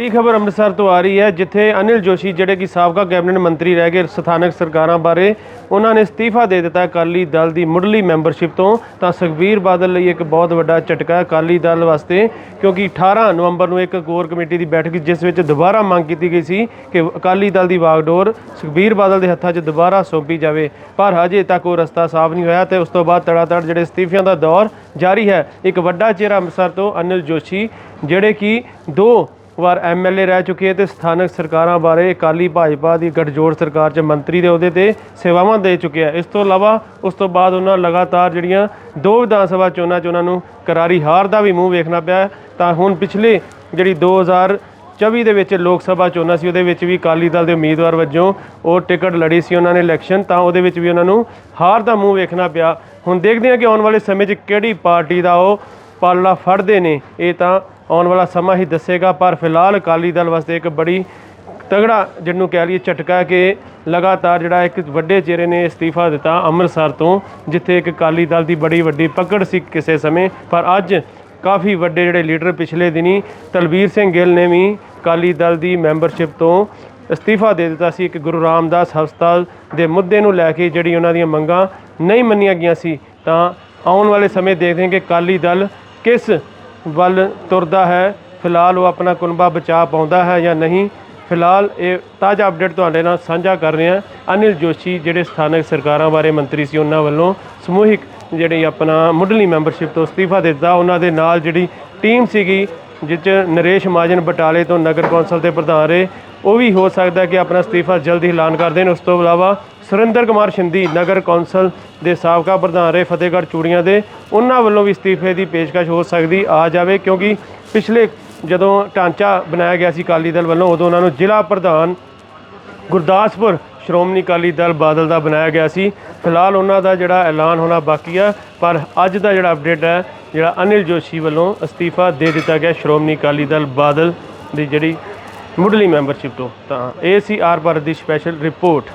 ਦੀ ਖਬਰ ਅੰਮ੍ਰਿਤਸਰ ਤੋਂ ਆ ਰਹੀ ਹੈ, ਜਿੱਥੇ ਅਨਿਲ ਜੋਸ਼ੀ, ਜਿਹੜੇ ਕਿ ਸਾਬਕਾ ਕੈਬਨਿਟ ਮੰਤਰੀ ਰਹਿ ਗਏ ਸਥਾਨਕ ਸਰਕਾਰਾਂ ਬਾਰੇ, ਉਹਨਾਂ ਨੇ ਅਸਤੀਫਾ ਦੇ ਦਿੱਤਾ ਅਕਾਲੀ ਦਲ ਦੀ ਮੁੱਢਲੀ ਮੈਂਬਰਸ਼ਿਪ ਤੋਂ। ਤਾਂ ਸੁਖਬੀਰ ਬਾਦਲ ਲਈ ਇੱਕ ਬਹੁਤ ਵੱਡਾ ਝਟਕਾ ਅਕਾਲੀ ਦਲ ਵਾਸਤੇ, ਕਿਉਂਕਿ 18 ਨਵੰਬਰ ਨੂੰ ਇੱਕ ਕੋਰ ਕਮੇਟੀ ਦੀ ਬੈਠਕ, ਜਿਸ ਵਿੱਚ ਦੁਬਾਰਾ ਮੰਗ ਕੀਤੀ ਗਈ ਸੀ ਕਿ ਅਕਾਲੀ ਦਲ ਦੀ ਵਾਗਡੋਰ ਸੁਖਬੀਰ ਬਾਦਲ ਦੇ ਹੱਥਾਂ 'ਚ ਦੁਬਾਰਾ ਸੌਂਪੀ ਜਾਵੇ। ਪਰ ਹਜੇ ਤੱਕ ਉਹ ਰਸਤਾ ਸਾਫ਼ ਨਹੀਂ ਹੋਇਆ ਤੇ ਉਸ ਤੋਂ ਬਾਅਦ ਤੜਾਤੜ ਜਿਹੜੇ ਅਸਤੀਫਿਆਂ ਦਾ ਦੌਰ ਜਾਰੀ ਹੈ। ਇੱਕ ਵੱਡਾ ਚਿਹਰਾ ਅੰਮ੍ਰਿਤਸਰ ਤੋਂ ਅਨਿਲ ਜੋਸ਼ੀ, ਜਿਹੜੇ ਕਿ ਦੋ ਵਾਰ ਐਮਐਲਏ ਰਹਿ ਚੁੱਕੇ ਹੈ ਤੇ ਸਥਾਨਕ ਸਰਕਾਰਾਂ ਬਾਰੇ ਅਕਾਲੀ ਭਾਜਪਾ ਦੀ ਗੱਠਜੋੜ ਸਰਕਾਰ 'ਚ ਮੰਤਰੀ ਦੇ ਅਹੁਦੇ ਤੇ ਸੇਵਾਵਾਂ ਦੇ ਚੁੱਕੇ ਆ। ਇਸ ਤੋਂ ਇਲਾਵਾ ਉਸ ਤੋਂ ਬਾਅਦ ਉਹਨਾਂ ਲਗਾਤਾਰ ਜਿਹੜੀਆਂ ਦੋ ਵਿਧਾਨ ਸਭਾ ਚੋਣਾਂ 'ਚ ਉਹਨਾਂ ਨੂੰ ਕਰਾਰੀ ਹਾਰ ਦਾ ਵੀ ਮੂੰਹ ਵੇਖਣਾ ਪਿਆ ਤਾਂ ਹੁਣ ਪਿਛਲੇ ਜਿਹੜੀ 2024 ਦੇ ਵਿੱਚ ਲੋਕ ਸਭਾ ਚੋਣਾਂ ਸੀ, ਉਹਦੇ ਵਿੱਚ ਵੀ ਅਕਾਲੀ ਦਲ ਦੇ ਉਮੀਦਵਾਰ ਵਜੋਂ ਉਹ ਟਿਕਟ ਲੜੀ ਸੀ ਉਹਨਾਂ ਨੇ ਇਲੈਕਸ਼ਨ, ਤਾਂ ਉਹਦੇ ਵਿੱਚ ਵੀ ਉਹਨਾਂ ਨੂੰ ਹਾਰ ਦਾ ਮੂੰਹ ਵੇਖਣਾ ਪਿਆ। ਹੁਣ ਦੇਖਦੇ ਹਾਂ ਕਿ ਆਉਣ ਵਾਲੇ ਸਮੇਂ 'ਚ ਕਿਹੜੀ ਪਾਰਟੀ ਦਾ ਉਹ ਪਾਲਾ ਫੜਦੇ ਨੇ, ਇਹ ਤਾਂ ਆਉਣ ਵਾਲਾ ਸਮਾਂ ਹੀ ਦੱਸੇਗਾ, ਪਰ ਫਿਲਹਾਲ ਅਕਾਲੀ ਦਲ ਵਾਸਤੇ ਇੱਕ ਬੜੀ ਤਗੜਾ ਜਿਹਨੂੰ ਕਹਿ ਲਈਏ ਝਟਕਾ ਕਿ ਲਗਾਤਾਰ ਜਿਹੜਾ ਇੱਕ ਵੱਡੇ ਚਿਹਰੇ ਨੇ ਅਸਤੀਫਾ ਦਿੱਤਾ ਅੰਮ੍ਰਿਤਸਰ ਤੋਂ, ਜਿੱਥੇ ਇੱਕ ਅਕਾਲੀ ਦਲ ਦੀ ਬੜੀ ਵੱਡੀ ਪਕੜ ਸੀ ਕਿਸੇ ਸਮੇਂ, ਪਰ ਅੱਜ ਕਾਫੀ ਵੱਡੇ ਜਿਹੜੇ ਲੀਡਰ ਪਿਛਲੇ ਦਿਨੀ ਤਲਵੀਰ ਸਿੰਘ ਗਿੱਲ ਨੇ ਵੀ ਅਕਾਲੀ ਦਲ ਦੀ ਮੈਂਬਰਸ਼ਿਪ ਤੋਂ ਅਸਤੀਫਾ ਦੇ ਦਿੱਤਾ ਸੀ। ਇੱਕ ਗੁਰੂ ਰਾਮਦਾਸ ਹਸਪਤਾਲ ਦੇ ਮੁੱਦੇ ਨੂੰ ਲੈ ਕੇ ਜਿਹੜੀ ਉਹਨਾਂ ਦੀਆਂ ਮੰਗਾਂ ਨਹੀਂ ਮੰਨੀਆਂ ਗਈਆਂ ਸੀ, ਤਾਂ ਆਉਣ ਵਾਲੇ ਸਮੇਂ ਦੇਖਦੇ ਹਾਂ ਕਿ ਅਕਾਲੀ ਦਲ ਕਿਸ ਵੱਲ ਤੁਰਦਾ ਹੈ। ਫਿਲਹਾਲ ਉਹ ਆਪਣਾ ਕੁਨਬਾ ਬਚਾ ਪਾਉਂਦਾ ਹੈ ਜਾਂ ਨਹੀਂ? ਫਿਲਹਾਲ ਇਹ ਤਾਜ਼ਾ ਅਪਡੇਟ ਤੁਹਾਡੇ ਨਾਲ ਸਾਂਝਾ ਕਰ ਰਹੇ ਹਾਂ। ਅਨਿਲ ਜੋਸ਼ੀ, ਜਿਹੜੇ ਸਥਾਨਕ ਸਰਕਾਰਾਂ ਬਾਰੇ ਮੰਤਰੀ ਸੀ, ਉਹਨਾਂ ਵੱਲੋਂ ਸਮੂਹਿਕ ਜਿਹੜੀ ਆਪਣਾ ਮੁੱਢਲੀ ਮੈਂਬਰਸ਼ਿਪ ਤੋਂ ਅਸਤੀਫਾ ਦਿੱਤਾ। ਉਹਨਾਂ ਦੇ ਨਾਲ ਜਿਹੜੀ ਟੀਮ ਸੀਗੀ ਜਿਸ 'ਚ ਨਰੇਸ਼ ਮਹਾਜਨ ਬਟਾਲੇ ਤੋਂ ਨਗਰ ਕੌਂਸਲ ਦੇ ਪ੍ਰਧਾਨ ਰਹੇ। ਉਹ ਵੀ ਹੋ ਸਕਦਾ ਕਿ ਆਪਣਾ ਅਸਤੀਫਾ ਜਲਦੀ ਐਲਾਨ ਕਰ ਦੇਣ। ਉਸ ਤੋਂ ਇਲਾਵਾ ਸੁਰਿੰਦਰ ਕੁਮਾਰ ਸ਼ਿੰਦੀ, ਨਗਰ ਕੌਂਸਲ ਦੇ ਸਾਬਕਾ ਪ੍ਰਧਾਨ ਰਹੇ ਫਤਿਹਗੜ੍ਹ ਚੂੜੀਆਂ ਦੇ, ਉਹਨਾਂ ਵੱਲੋਂ ਵੀ ਅਸਤੀਫੇ ਦੀ ਪੇਸ਼ਕਸ਼ ਹੋ ਸਕਦੀ, ਆ ਜਾਵੇ, ਕਿਉਂਕਿ ਪਿਛਲੇ ਜਦੋਂ ਢਾਂਚਾ ਬਣਾਇਆ ਗਿਆ ਸੀ ਅਕਾਲੀ ਦਲ ਵੱਲੋਂ, ਉਦੋਂ ਉਹਨਾਂ ਨੂੰ ਜ਼ਿਲ੍ਹਾ ਪ੍ਰਧਾਨ ਗੁਰਦਾਸਪੁਰ ਸ਼੍ਰੋਮਣੀ ਅਕਾਲੀ ਦਲ ਬਾਦਲ ਦਾ ਬਣਾਇਆ ਗਿਆ ਸੀ। ਫਿਲਹਾਲ ਉਹਨਾਂ ਦਾ ਜਿਹੜਾ ਐਲਾਨ ਹੋਣਾ ਬਾਕੀ ਆ, ਪਰ ਅੱਜ ਦਾ ਜਿਹੜਾ ਅਪਡੇਟ ਹੈ, ਜਿਹੜਾ ਅਨਿਲ ਜੋਸ਼ੀ ਵੱਲੋਂ ਅਸਤੀਫਾ ਦੇ ਦਿੱਤਾ ਗਿਆ ਸ਼੍ਰੋਮਣੀ ਅਕਾਲੀ ਦਲ ਬਾਦਲ ਦੀ ਜਿਹੜੀ ਮੁੱਢਲੀ ਮੈਂਬਰਸ਼ਿਪ ਤੋਂ ਤਾਂ ਇਹ ਸੀ ਆਰ ਭਾਰਤ ਦੀ ਸਪੈਸ਼ਲ ਰਿਪੋਰਟ